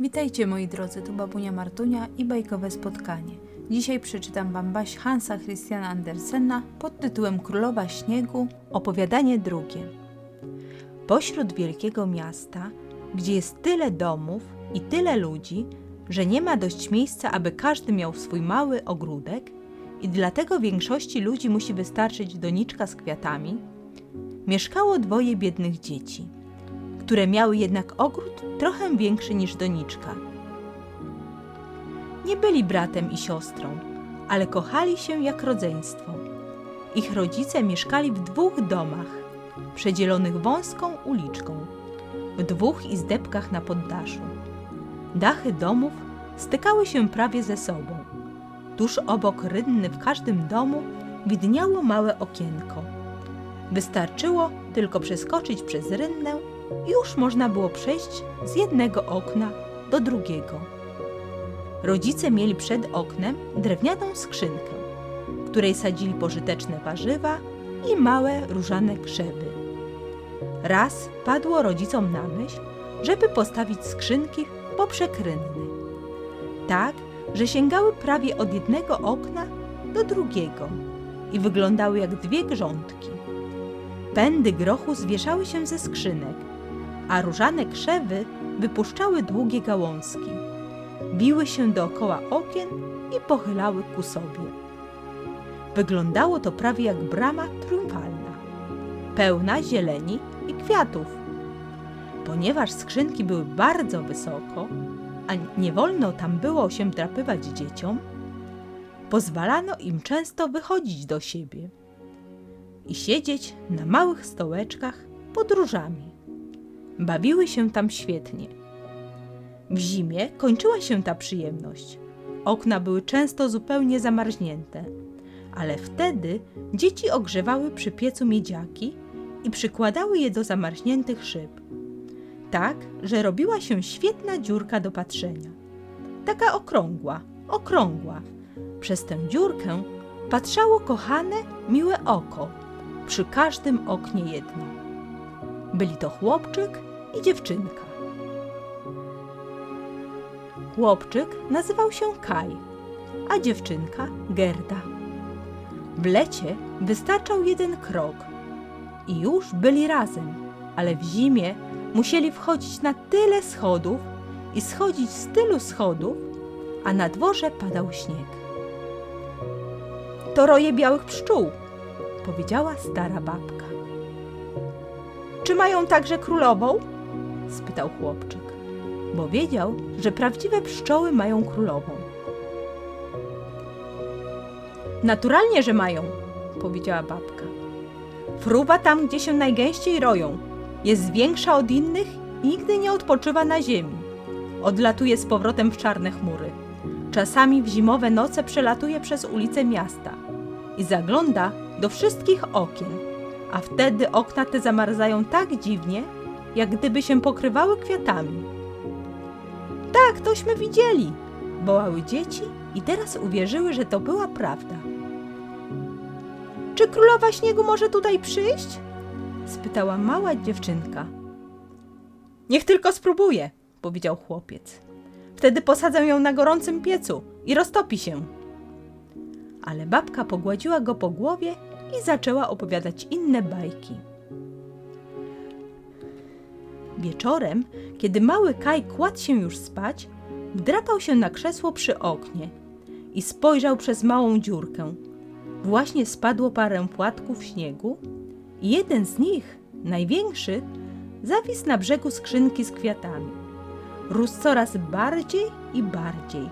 Witajcie moi drodzy, tu babunia Martunia i bajkowe spotkanie. Dzisiaj przeczytam wam baś Hansa Christiana Andersena pod tytułem Królowa Śniegu, opowiadanie drugie. Pośród wielkiego miasta, gdzie jest tyle domów i tyle ludzi, że nie ma dość miejsca, aby każdy miał swój mały ogródek i dlatego większości ludzi musi wystarczyć doniczka z kwiatami, mieszkało dwoje biednych dzieci – które miały jednak ogród trochę większy niż doniczka. Nie byli bratem i siostrą, ale kochali się jak rodzeństwo. Ich rodzice mieszkali w dwóch domach, przedzielonych wąską uliczką, w dwóch izdebkach na poddaszu. Dachy domów stykały się prawie ze sobą. Tuż obok rynny w każdym domu widniało małe okienko. Wystarczyło tylko przeskoczyć przez rynnę już można było przejść z jednego okna do drugiego. Rodzice mieli przed oknem drewnianą skrzynkę, w której sadzili pożyteczne warzywa i małe różane krzewy. Raz padło rodzicom na myśl, żeby postawić skrzynki poprzek rynny, tak, że sięgały prawie od jednego okna do drugiego i wyglądały jak dwie grządki. Pędy grochu zwieszały się ze skrzynek, a różane krzewy wypuszczały długie gałązki. Biły się dookoła okien i pochylały ku sobie. Wyglądało to prawie jak brama triumfalna, pełna zieleni i kwiatów. Ponieważ skrzynki były bardzo wysoko, a nie wolno tam było się drapywać dzieciom, pozwalano im często wychodzić do siebie i siedzieć na małych stołeczkach pod różami. Bawiły się tam świetnie. W zimie kończyła się ta przyjemność. Okna były często zupełnie zamarznięte, ale wtedy dzieci ogrzewały przy piecu miedziaki i przykładały je do zamarzniętych szyb. Tak, że robiła się świetna dziurka do patrzenia. Taka okrągła, okrągła. Przez tę dziurkę patrzało kochane, miłe oko, przy każdym oknie jedno. Byli to chłopczyk i dziewczynka. Chłopczyk nazywał się Kaj, a dziewczynka Gerda. W lecie wystarczał jeden krok i już byli razem, ale w zimie musieli wchodzić na tyle schodów i schodzić z tylu schodów, a na dworze padał śnieg. To roje białych pszczół, powiedziała stara babka. Czy mają także królową? Spytał chłopczyk, bo wiedział, że prawdziwe pszczoły mają królową. Naturalnie, że mają, powiedziała babka. Fruwa tam, gdzie się najgęściej roją. Jest większa od innych i nigdy nie odpoczywa na ziemi. Odlatuje z powrotem w czarne chmury. Czasami w zimowe noce przelatuje przez ulice miasta i zagląda do wszystkich okien, a wtedy okna te zamarzają tak dziwnie, jak gdyby się pokrywały kwiatami. Tak, tośmy widzieli, wołały dzieci i teraz uwierzyły, że to była prawda. Czy królowa śniegu może tutaj przyjść? spytała mała dziewczynka. Niech tylko spróbuje, powiedział chłopiec. Wtedy posadzę ją na gorącym piecu i roztopi się. Ale babka pogładziła go po głowie i zaczęła opowiadać inne bajki. Wieczorem, kiedy mały Kaj kładł się już spać, wdrapał się na krzesło przy oknie i spojrzał przez małą dziurkę. Właśnie spadło parę płatków śniegu i jeden z nich, największy, zawisł na brzegu skrzynki z kwiatami. Rósł coraz bardziej i bardziej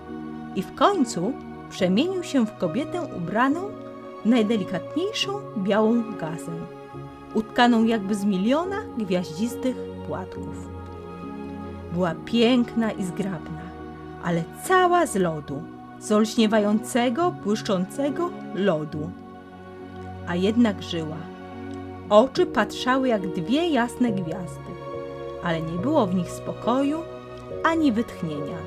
i w końcu przemienił się w kobietę ubraną w najdelikatniejszą białą gazę, utkaną jakby z miliona gwiaździstych płatków. Była piękna i zgrabna, ale cała z lodu, z olśniewającego, błyszczącego lodu. A jednak żyła. Oczy patrzały jak dwie jasne gwiazdy, ale nie było w nich spokoju ani wytchnienia.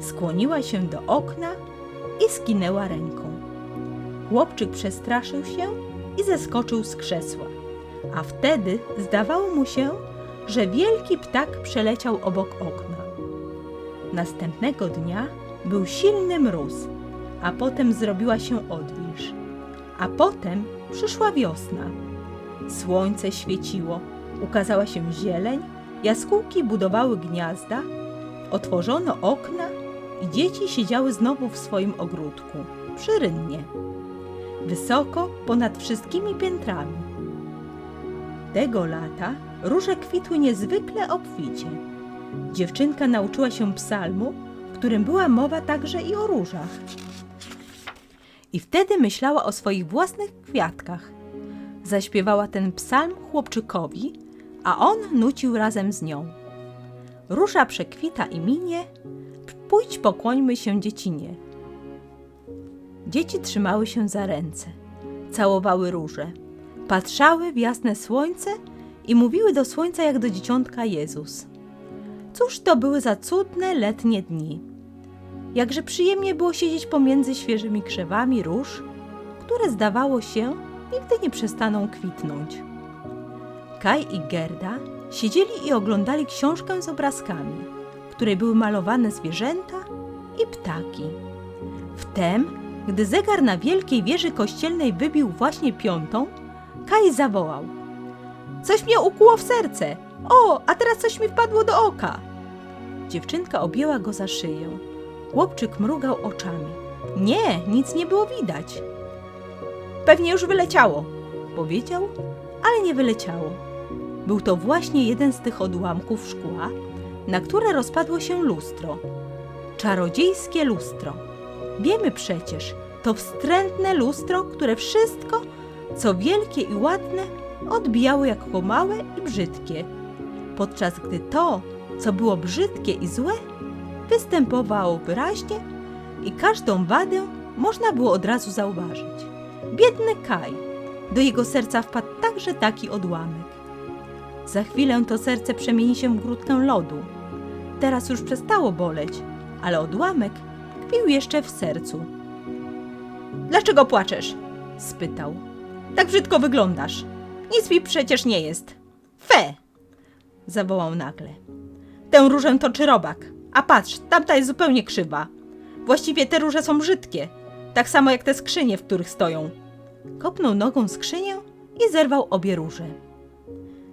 Skłoniła się do okna i skinęła ręką. Chłopczyk przestraszył się i zeskoczył z krzesła, a wtedy zdawało mu się, że wielki ptak przeleciał obok okna. Następnego dnia był silny mróz, a potem zrobiła się odwilż. A potem przyszła wiosna. Słońce świeciło, ukazała się zieleń, jaskółki budowały gniazda, otworzono okna i dzieci siedziały znowu w swoim ogródku, przy rynnie. Wysoko ponad wszystkimi piętrami. Tego lata róże kwitły niezwykle obficie. Dziewczynka nauczyła się psalmu, w którym była mowa także i o różach. I wtedy myślała o swoich własnych kwiatkach. Zaśpiewała ten psalm chłopczykowi, a on nucił razem z nią. Róża przekwita i minie, pójdź pokłońmy się dziecinie. Dzieci trzymały się za ręce, całowały róże, patrzały w jasne słońce i mówiły do słońca jak do dzieciątka Jezus. Cóż to były za cudne letnie dni. Jakże przyjemnie było siedzieć pomiędzy świeżymi krzewami róż, które zdawało się nigdy nie przestaną kwitnąć. Kaj i Gerda siedzieli i oglądali książkę z obrazkami, w której były malowane zwierzęta i ptaki. Wtem, gdy zegar na wielkiej wieży kościelnej wybił właśnie piątą, Kaj zawołał: Coś mnie ukuło w serce! O, a teraz coś mi wpadło do oka! Dziewczynka objęła go za szyję. Chłopczyk mrugał oczami. Nie, nic nie było widać. Pewnie już wyleciało, powiedział, ale nie wyleciało. Był to właśnie jeden z tych odłamków szkła, na które rozpadło się lustro. Czarodziejskie lustro. Wiemy przecież, to wstrętne lustro, które wszystko, co wielkie i ładne, odbijało jako małe i brzydkie, podczas gdy to, co było brzydkie i złe, występowało wyraźnie i każdą wadę można było od razu zauważyć. Biedny Kaj, do jego serca wpadł także taki odłamek. Za chwilę to serce przemieni się w grudkę lodu. Teraz już przestało boleć, ale odłamek tkwił jeszcze w sercu. Dlaczego płaczesz? spytał. Tak brzydko wyglądasz. Nic mi przecież nie jest. Fe! zawołał nagle. Tę różę toczy robak, a patrz, tamta jest zupełnie krzywa. Właściwie te róże są brzydkie, tak samo jak te skrzynie, w których stoją. Kopnął nogą skrzynię i zerwał obie róże.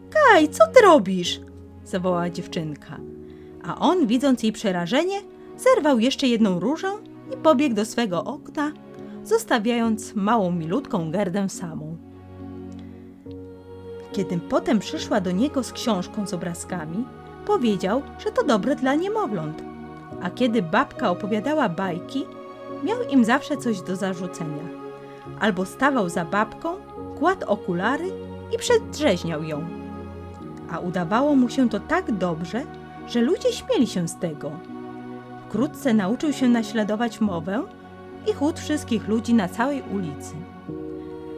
Kaj, co ty robisz? zawołała dziewczynka. A on, widząc jej przerażenie, zerwał jeszcze jedną różę i pobiegł do swego okna, zostawiając małą milutką Gerdę samą. Kiedy potem przyszła do niego z książką z obrazkami, powiedział, że to dobre dla niemowląt. A kiedy babka opowiadała bajki, miał im zawsze coś do zarzucenia. Albo stawał za babką, kładł okulary i przedrzeźniał ją. A udawało mu się to tak dobrze, że ludzie śmieli się z tego. Wkrótce nauczył się naśladować mowę i chód wszystkich ludzi na całej ulicy.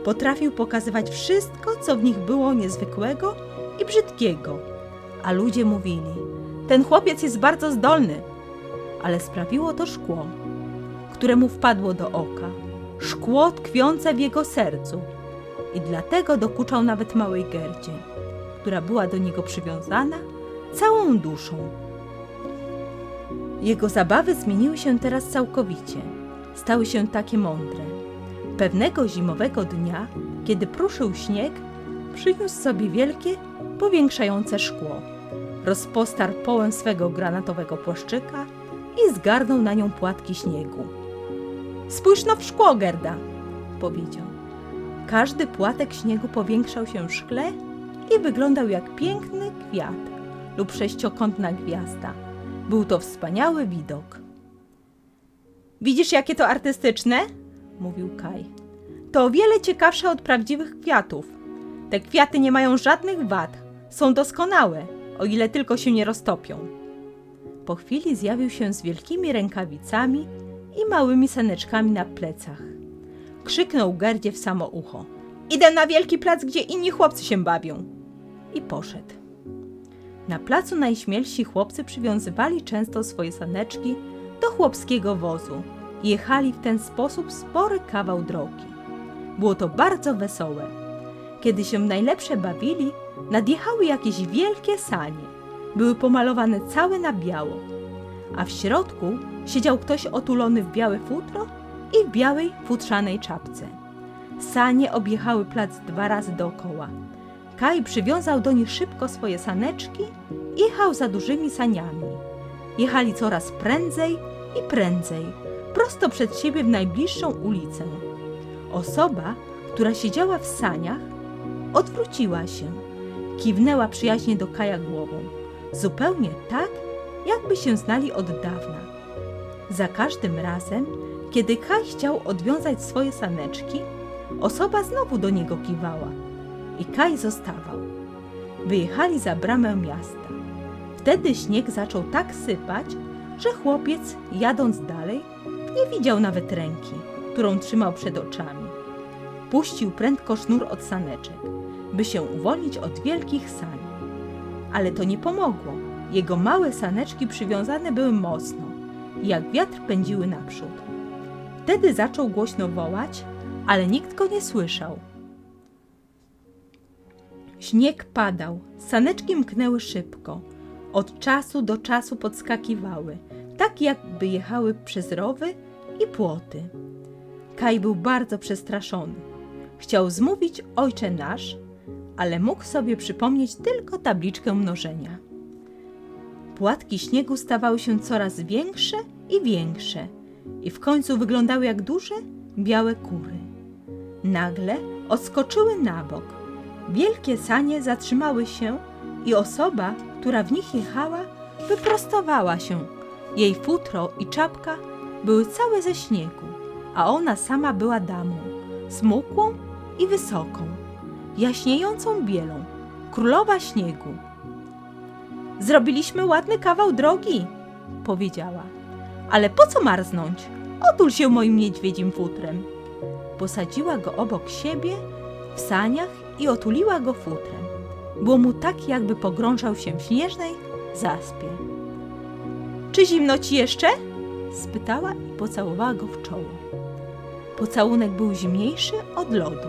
Potrafił pokazywać wszystko, co w nich było niezwykłego i brzydkiego, a ludzie mówili: Ten chłopiec jest bardzo zdolny, ale sprawiło to szkło, które mu wpadło do oka, szkło tkwiące w jego sercu, i dlatego dokuczał nawet małej Gerdzie, która była do niego przywiązana całą duszą. Jego zabawy zmieniły się teraz całkowicie. Stały się takie mądre. Pewnego zimowego dnia, kiedy pruszył śnieg, przyniósł sobie wielkie, powiększające szkło. Rozpostarł połę swego granatowego płaszczyka i zgarnął na nią płatki śniegu. Spójrz no w szkło, Gerda, powiedział. Każdy płatek śniegu powiększał się w szkle i wyglądał jak piękny kwiat lub sześciokątna gwiazda. Był to wspaniały widok. Widzisz, jakie to artystyczne? Mówił Kaj. To o wiele ciekawsze od prawdziwych kwiatów. Te kwiaty nie mają żadnych wad, są doskonałe, o ile tylko się nie roztopią. Po chwili zjawił się z wielkimi rękawicami i małymi saneczkami na plecach. Krzyknął Gerdzie w samo ucho. Idę na wielki plac, gdzie inni chłopcy się bawią. I poszedł. Na placu najśmielsi chłopcy przywiązywali często swoje saneczki do chłopskiego wozu jechali w ten sposób spory kawał drogi. Było to bardzo wesołe. Kiedy się najlepsze bawili, nadjechały jakieś wielkie sanie. Były pomalowane całe na biało, a w środku siedział ktoś otulony w białe futro i w białej futrzanej czapce. Sanie objechały plac dwa razy dookoła. Kaj przywiązał do nich szybko swoje saneczki i jechał za dużymi saniami. Jechali coraz prędzej i prędzej, prosto przed siebie w najbliższą ulicę. Osoba, która siedziała w saniach, odwróciła się. Kiwnęła przyjaźnie do Kaja głową. Zupełnie tak, jakby się znali od dawna. Za każdym razem, kiedy Kaj chciał odwiązać swoje saneczki, osoba znowu do niego kiwała i Kaj zostawał. Wyjechali za bramę miasta. Wtedy śnieg zaczął tak sypać, że chłopiec, jadąc dalej, nie widział nawet ręki, którą trzymał przed oczami. Puścił prędko sznur od saneczek, by się uwolnić od wielkich sań. Ale to nie pomogło. Jego małe saneczki przywiązane były mocno i jak wiatr pędziły naprzód. Wtedy zaczął głośno wołać, ale nikt go nie słyszał. Śnieg padał, saneczki mknęły szybko. Od czasu do czasu podskakiwały, tak jakby jechały przez rowy i płoty. Kaj był bardzo przestraszony. Chciał zmówić Ojcze Nasz, ale mógł sobie przypomnieć tylko tabliczkę mnożenia. Płatki śniegu stawały się coraz większe i większe i w końcu wyglądały jak duże, białe kury. Nagle odskoczyły na bok. Wielkie sanie zatrzymały się i osoba, która w nich jechała, wyprostowała się. Jej futro i czapka były całe ze śniegu, a ona sama była damą, smukłą i wysoką, jaśniejącą bielą, królowa śniegu. Zrobiliśmy ładny kawał drogi, powiedziała. Ale po co marznąć? Otul się moim niedźwiedzim futrem. Posadziła go obok siebie w saniach i otuliła go futrem. Było mu tak, jakby pogrążał się w śnieżnej zaspie. Czy zimno ci jeszcze? Spytała i pocałowała go w czoło. Pocałunek był zimniejszy od lodu.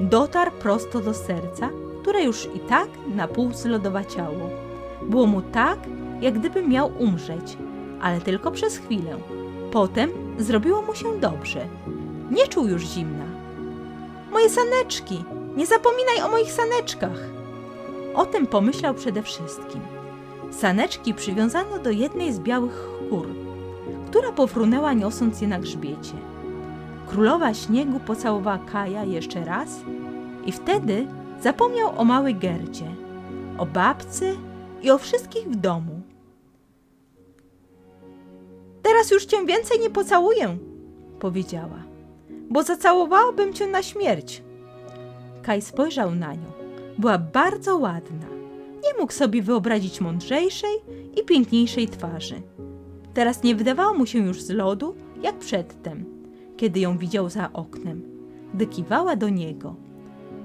Dotarł prosto do serca, które już i tak na pół zlodowaciało. Było mu tak, jak gdyby miał umrzeć, ale tylko przez chwilę. Potem zrobiło mu się dobrze. Nie czuł już zimna. Moje saneczki! Nie zapominaj o moich saneczkach! O tym pomyślał przede wszystkim. Saneczki przywiązano do jednej z białych kur, która pofrunęła niosąc je na grzbiecie. Królowa śniegu pocałowała Kaja jeszcze raz i wtedy zapomniał o małej Gerdzie, o babce i o wszystkich w domu. Teraz już cię więcej nie pocałuję, powiedziała, bo zacałowałabym cię na śmierć. Kaj spojrzał na nią. Była bardzo ładna. Nie mógł sobie wyobrazić mądrzejszej i piękniejszej twarzy. Teraz nie wydawało mu się już z lodu, jak przedtem, kiedy ją widział za oknem, gdy kiwała do niego.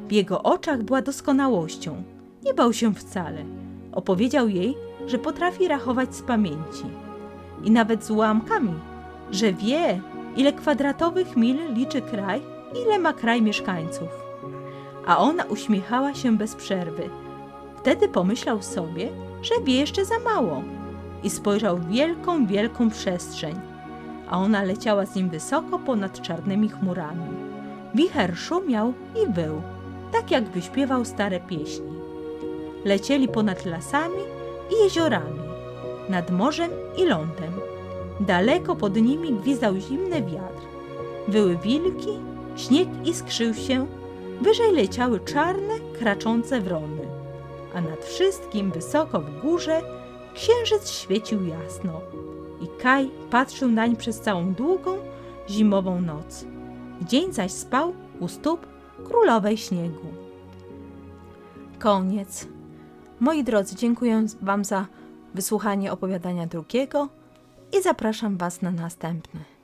W jego oczach była doskonałością. Nie bał się wcale. Opowiedział jej, że potrafi rachować z pamięci. I nawet z ułamkami, że wie, ile kwadratowych mil liczy kraj, ile ma kraj mieszkańców. A ona uśmiechała się bez przerwy. Wtedy pomyślał sobie, że wie jeszcze za mało i spojrzał w wielką, wielką przestrzeń, a ona leciała z nim wysoko ponad czarnymi chmurami. Wicher szumiał i wył, tak jakby śpiewał stare pieśni. Lecieli ponad lasami i jeziorami, nad morzem i lądem. Daleko pod nimi gwizdał zimny wiatr. Wyły wilki, śnieg iskrzył się, wyżej leciały czarne, kraczące wrony, a nad wszystkim wysoko w górze księżyc świecił jasno i Kaj patrzył nań przez całą długą, zimową noc. Dzień zaś spał u stóp królowej śniegu. Koniec. Moi drodzy, dziękuję Wam za wysłuchanie opowiadania drugiego i zapraszam Was na następne.